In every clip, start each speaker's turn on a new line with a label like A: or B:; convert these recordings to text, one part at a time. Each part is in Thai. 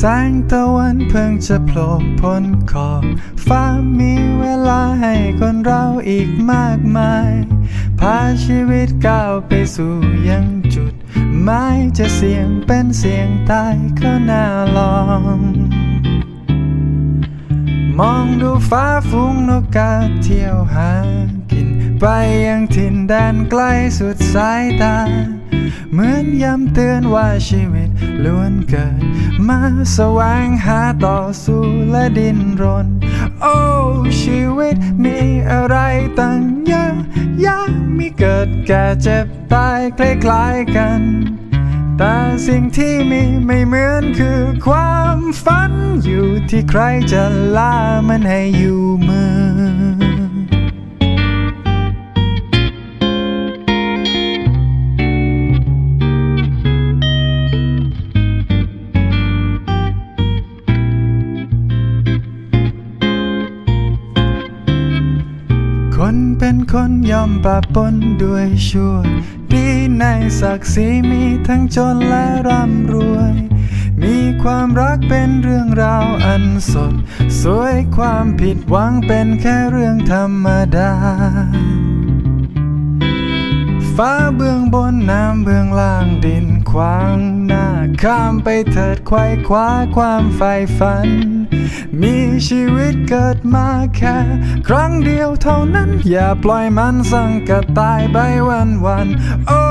A: แสงตะวันเพิ่งจะโผล่พ้นขอบฟ้ามีเวลาให้คนเราอีกมากมาย พาชีวิตก้าวไปสู่ยังจุดหมายจะเสียงเป็นเสียงตายก็น่าลอง มองดูฟ้าฟุ้งนกกาเที่ยวหา ไปยังถิ่นแดนไกลสุดสายตา เหมือนย้ำเตือนว่าชีวิตล้วนเกิด มาแสวงหาต่อสู้และดิ้นรน โอ้ ชีวิตมีอะไรตั้งเยอะยะมีเกิดแก่เจ็บตายคล้ายๆกันแต่สิ่งที่มีไม่เหมือนคือความฝันอยู่ที่ใครจะล่ามันให้อยู่มือ เป็นคนยอมปะปนด้วยชั่ว ดีในศักดิ์ศรีมีทั้งจนและร่ำรวย มีความรักเป็นเรื่องราวอันสด สวยความผิดหวังเป็นแค่เรื่องธรรมดา ฟ้าเบื้องบนน้ำเบื้องล่างดินขวางหน้าข้ามไปเถิดไขว้คว้าความใฝ่ฝัน มีชีวิตเกิดมาแค่ ครั้งเดียวเท่านั้น อย่าปล่อยมันสั่งกระตายไปวันวันๆโอ้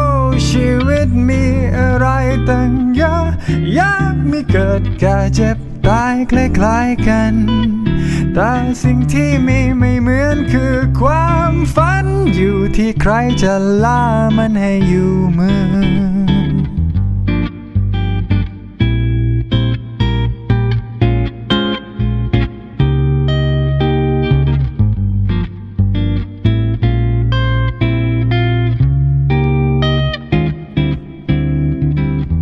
A: ชีวิตมีอะไรตั้งเยอะอยากมีเกิดแก่เจ็บตายคล้ายๆกัน แต่สิ่งที่มีไม่เหมือนคือความฝันอยู่ที่ใครจะล่ามันให้อยู่มือ